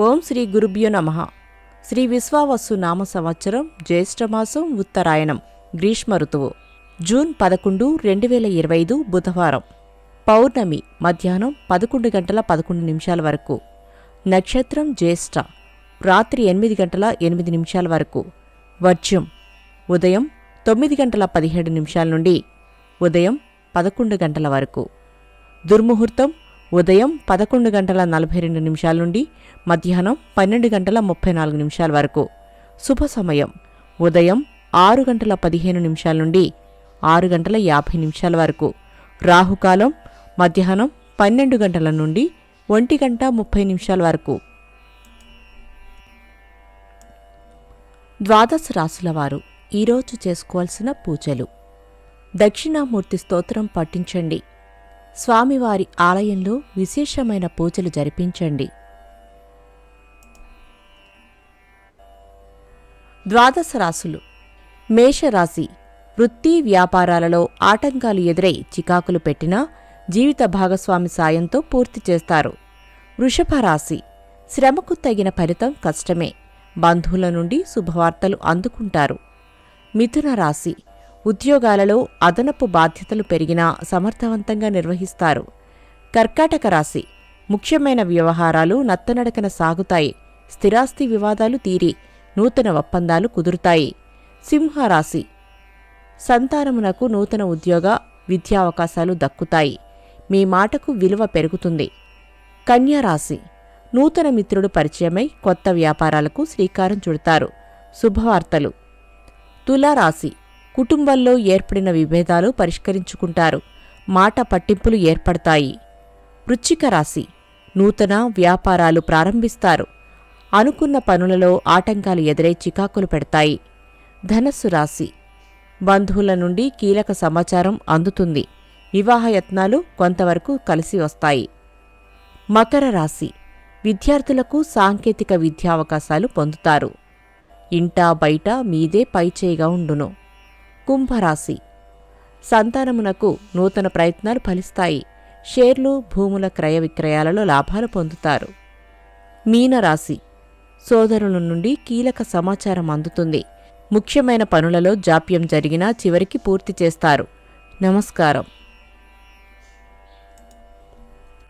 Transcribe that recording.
ఓం శ్రీ గురుభ్యో నమ. శ్రీ విశ్వావస్సు నామ సంవత్సరం జ్యేష్ఠమాసం ఉత్తరాయణం గ్రీష్మ ఋతువు. జూన్ పదకొండు రెండు వేల ఇరవై ఐదు బుధవారం. పౌర్ణమి మధ్యాహ్నం పదకొండు గంటల పదకొండు నిమిషాల వరకు. నక్షత్రం జ్యేష్ఠ. రాత్రి ఎనిమిది గంటల ఎనిమిది నిమిషాల వరకు. వర్జ్యం. ఉదయం తొమ్మిది గంటల పదిహేడు నిమిషాల నుండి ఉదయం పదకొండు గంటల వరకు. దుర్ముహూర్తం ఉదయం పదకొండు గంటల నలభై రెండు నిమిషాల నుండి మధ్యాహ్నం పన్నెండు గంటల ముప్పై నాలుగు నిమిషాల వరకు. శుభ సమయం. ఉదయం ఆరు గంటల పదిహేను నిమిషాల నుండి ఆరు గంటల యాభై నిమిషాల వరకు. రాహుకాలం మధ్యాహ్నం పన్నెండు గంటల నుండి ఒంటి గంట ముప్పై నిమిషాల వరకు. ద్వాదశ రాశుల వారు ఈరోజు చేసుకోవాల్సిన పూజలు. దక్షిణామూర్తి స్తోత్రం పఠించండి. స్వామివారి ఆలయంలో విశేషమైన పూజలు జరిపించండి. ద్వాదశ రాశులు. మేషరాశి. వృత్తి వ్యాపారాలలో ఆటంకాలు ఎదురై చికాకులు పెట్టినా జీవిత భాగస్వామి సాయంతో పూర్తి చేస్తారు. వృషభ రాశి. శ్రమకు తగిన ఫలితం కష్టమే. బంధువుల నుండి శుభవార్తలు అందుకుంటారు. మిథున రాశి. ఉద్యోగాలలో అదనపు బాధ్యతలు పెరిగినా సమర్థవంతంగా నిర్వహిస్తారు. కర్కాటక రాశి. ముఖ్యమైన వ్యవహారాలు నత్తనడకన సాగుతాయి. స్థిరాస్తి వివాదాలు తీరి నూతన ఒప్పందాలు కుదురుతాయి. సింహరాశి. సంతానమునకు నూతన ఉద్యోగ విద్యా అవకాశాలు దక్కుతాయి. మీ మాటకు విలువ పెరుగుతుంది. కన్యారాశి. నూతన మిత్రుడు పరిచయమై కొత్త వ్యాపారాలకు శ్రీకారం చుడతారు. శుభవార్తలు. తులారాశి. కుటుంబంలో ఏర్పడిన విభేదాలు పరిష్కరించుకుంటారు. మాట పట్టింపులు ఏర్పడతాయి. వృచ్చిక రాశి. నూతన వ్యాపారాలు ప్రారంభిస్తారు. అనుకున్న పనులలో ఆటంకాలు ఎదురై చికాకులు పెడతాయి. ధనస్సు రాశి. బంధువుల నుండి కీలక సమాచారం అందుతుంది. వివాహయత్నాలు కొంతవరకు కలిసి వస్తాయి. మకర రాశి. విద్యార్థులకు సాంకేతిక విద్యావకాశాలు పొందుతారు. ఇంటా బయట మీదే పైచేయిగా ఉండును. కుంభరాశి. సంతానమునకు నూతన ప్రయత్నాలు ఫలిస్తాయి. షేర్లు భూముల క్రయ విక్రయాలలో లాభాలు పొందుతారు. మీనరాశి. సోదరుల నుండి కీలక సమాచారం అందుతుంది. ముఖ్యమైన పనులలో జాప్యం జరిగినా చివరికి పూర్తి చేస్తారు. నమస్కారం.